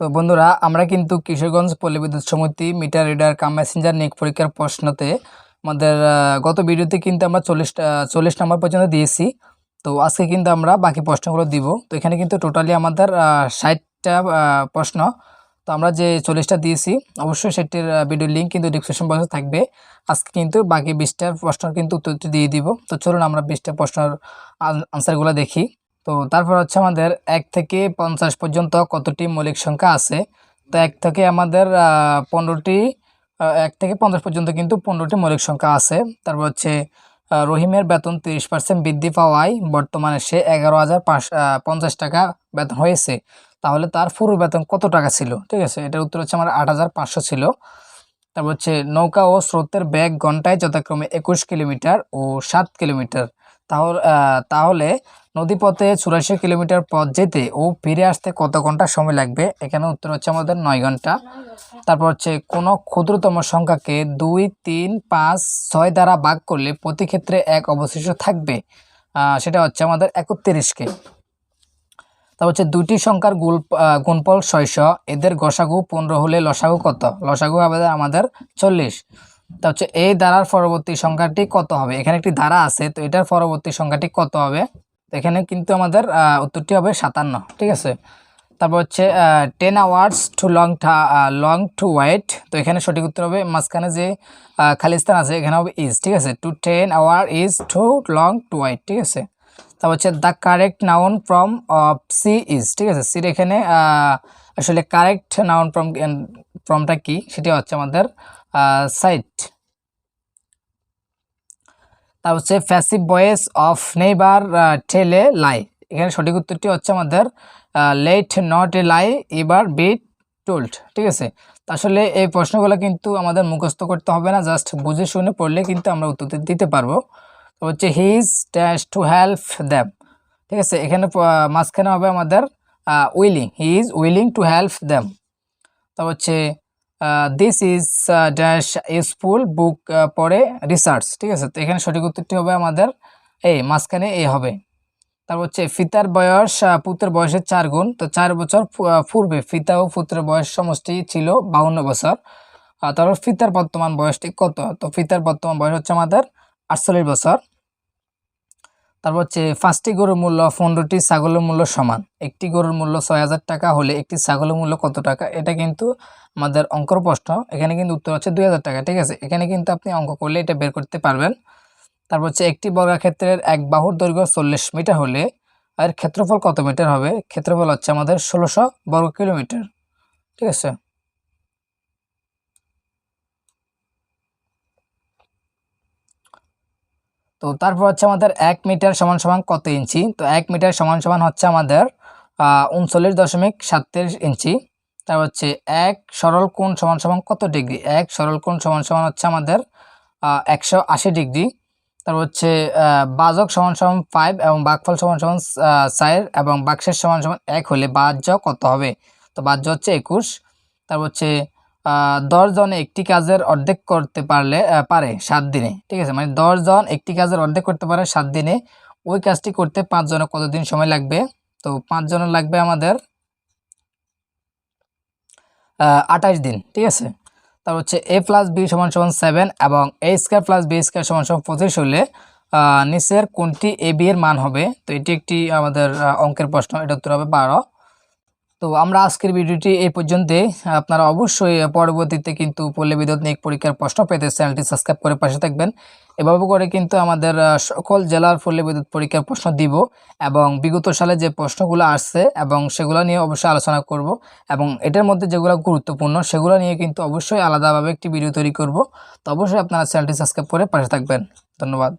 তো বন্ধুরা, আমরা কিন্তু কিশোরগঞ্জ পল্লী বিদ্যুৎ সমিতি, মিটার রিডার, কাম মেসেঞ্জার নিক পরীক্ষার প্রশ্নতে আমাদের গত ভিডিওতে কিন্তু আমরা চল্লিশটা চল্লিশ নম্বর পর্যন্ত দিয়েছি। তো আজকে কিন্তু আমরা বাকি প্রশ্নগুলো দিব। তো এখানে কিন্তু টোটালি আমাদের ষাটটা প্রশ্ন। তো আমরা যে চল্লিশটা দিয়েছি, অবশ্যই সেটির ভিডিও লিঙ্ক কিন্তু ডিসক্রিপশন বক্সে থাকবে। আজকে কিন্তু বাকি বিশটার প্রশ্নের কিন্তু উত্তরটি দিয়ে দিব। তো চলুন আমরা বিশটা প্রশ্নের আনসারগুলো দেখি। তো তারপর হচ্ছে আমাদের এক থেকে পঞ্চাশ পর্যন্ত কতটি মৌলিক সংখ্যা আছে? তো এক থেকে আমাদের পনেরোটি এক থেকে পঞ্চাশ পর্যন্ত কিন্তু পনেরোটি মৌলিক সংখ্যা আছে। তারপর হচ্ছে রহিমের বেতন তিরিশ পার্সেন্ট বৃদ্ধি পাওয়ায় বর্তমানে সে এগারো হাজার পঞ্চাশ টাকা বেতন হয়েছে। তাহলে তার পুরো বেতন কত টাকা ছিল? ঠিক আছে, এটার উত্তর হচ্ছে আমার আট হাজার পাঁচশো ছিল। তারপর হচ্ছে, নৌকা ও স্রোতের ব্যাগ ঘন্টায় যথাক্রমে একুশ কিলোমিটার ও সাত কিলোমিটার। তাহলে তাহলে নদীপথে চুরাশি কিলোমিটার পথ যেতে ও ফিরে আসতে কত ঘণ্টা সময় লাগবে? এখানে উত্তর হচ্ছে আমাদের নয় ঘণ্টা। তারপর হচ্ছে কোনো ক্ষুদ্রতম সংখ্যাকে দুই, তিন, পাঁচ, ছয় দ্বারা ভাগ করলে প্রতি ক্ষেত্রে এক অবশিষ্ট থাকবে। সেটা হচ্ছে আমাদের একত্রিশকে। তারপর হচ্ছে দুইটি সংখ্যার গুল গুণফল ছয়শো। এদের গসাগু পনেরো হলে লসাগু কত? লসাগু হবে আমাদের চল্লিশ। তা হচ্ছে এই ধারার পরবর্তী সংখ্যাটি কত হবে? এখানে একটি ধারা আছে, তো এটার পরবর্তী সংখ্যাটি কত হবে? এখানে কিন্তু আমাদের উত্তরটি হবে সাতান্ন, ঠিক আছে? তারপর হচ্ছে ten hours too long long too wide তো এখানে সঠিক উত্তর হবে, মাঝখানে যে খালিস্তান আছে, এখানে হবে ইজ ঠিক আছে? Too ten hour is too long too wide ঠিক আছে? তারপর হচ্ছে the correct noun from of C is ঠিক আছে? সির এখানে আসলে কারেক্ট নাউন ফ্রম ফ্রমটা কি? সেটা হচ্ছে আমাদের সাইট তারপর হচ্ছে ফ্যাসিভ ভয়েস অফ নেইবার টেলে লাই এখানে সঠিক উত্তরটি হচ্ছে আমাদের লেট নট এ লাই এবার বিট টোল্ড ঠিক আছে? আসলে এই প্রশ্নগুলো কিন্তু আমাদের মুখস্থ করতে হবে না জাস্ট বুঝে শুনে পড়লে কিন্তু আমরা উত্তর দিতে পারব। হচ্ছে his dash to help them ঠিক আছে? এখানে মাঝখানে হবে আমাদের willing he is willing to help them তারপর হচ্ছে this is dash useful book পরে রিসার্চ ঠিক আছে? তো এখানে সঠিক উত্তরটি হবে আমাদের এই মাঝখানে এ হবে। তারপর হচ্ছে ফিতার বয়স পুত্রের বয়সের চার গুণ। তো চার বছর পূর্বে ফিতা ও পুত্রের বয়স সমষ্টি ছিল বাউন্ন বছর। তারপর ফিতার বর্তমান বয়সটি কত? তো ফিতার বর্তমান বয়স হচ্ছে আমাদের আটচল্লিশ বছর। তারপর হচ্ছে পাঁচটি গরুর মূল্য, পনেরোটি ছাগলের মূল্য সমান। একটি গরুর মূল্য ছয় হাজার টাকা হলে একটি ছাগলের মূল্য কত টাকা? এটা কিন্তু আমাদের অঙ্কর প্রশ্ন। এখানে কিন্তু উত্তর হচ্ছে দুই হাজার টাকা, ঠিক আছে? এখানে কিন্তু আপনি অঙ্ক করলে এটা বের করতে পারবেন। তারপর হচ্ছে একটি বর্গাক্ষেত্রের এক বাহুর দৈর্ঘ্য চল্লিশ মিটার হলে আর ক্ষেত্রফল কত মিটার হবে? ক্ষেত্রফল হচ্ছে আমাদের ষোলোশো বর্গ কিলোমিটার ঠিক আছে? তো তারপর হচ্ছে আমাদের এক মিটার সমান সমান কত ইঞ্চি? তো এক মিটার সমান সমান হচ্ছে আমাদের উনচল্লিশ দশমিক সাতত্রিশ ইঞ্চি। তারপর হচ্ছে এক সরল কোণ সমান সমান কত ডিগ্রি? এক সরল কোণ সমান সমান হচ্ছে আমাদের একশো আশি ডিগ্রি। তারপর হচ্ছে বাজক সমান সমান ফাইভ এবং বাঘফল সমান সমান চার এবং বাক্সের সমান সমান এক হলে বাহ্য কত হবে? তো বাহ্য হচ্ছে একুশ। তারপর হচ্ছে দশ জনে একটি কাজের অর্ধেক করতে পারলে পারে সাত দিনে। ঠিক আছে? মানে দশ জন একটি কাজের অর্ধেক করতে পারে সাত দিনে। ওই কাজটি করতে পাঁচ জনের কতদিন সময় লাগবে? তো পাঁচ জনের লাগবে আমাদের আঠাশ দিন। ঠিক আছে? তারপর হচ্ছে এ প্লাস বি সমান সমান সেভেন এবং A square plus B square সমান সমান পঁচিশ হলে নিচের কোনটি এ বি এর মান হবে? তো এটি একটি আমাদের অঙ্কের প্রশ্ন। এটা উত্তর হবে বারো। তো আমরা আজকের ভিডিওটি এই পর্যন্তই। আপনারা অবশ্যই পরবর্তীতে কিন্তু পল্লী বিদ্যুৎ নিয়োগ পরীক্ষার প্রশ্ন পেতে চ্যানেলটি সাবস্ক্রাইব করে পাশে থাকবেন। এভাবে করে কিন্তু আমাদের সকল জেলার পল্লী বিদ্যুৎ পরীক্ষার প্রশ্ন দিব এবং বিগত সালে যে প্রশ্নগুলো আসছে এবং সেগুলো নিয়ে অবশ্যই আলোচনা করব এবং এটার মধ্যে যেগুলো গুরুত্বপূর্ণ সেগুলো নিয়ে কিন্তু অবশ্যই আলাদাভাবে একটি ভিডিও তৈরি করব। তো অবশ্যই আপনারা চ্যানেলটি সাবস্ক্রাইব করে পাশে থাকবেন। ধন্যবাদ।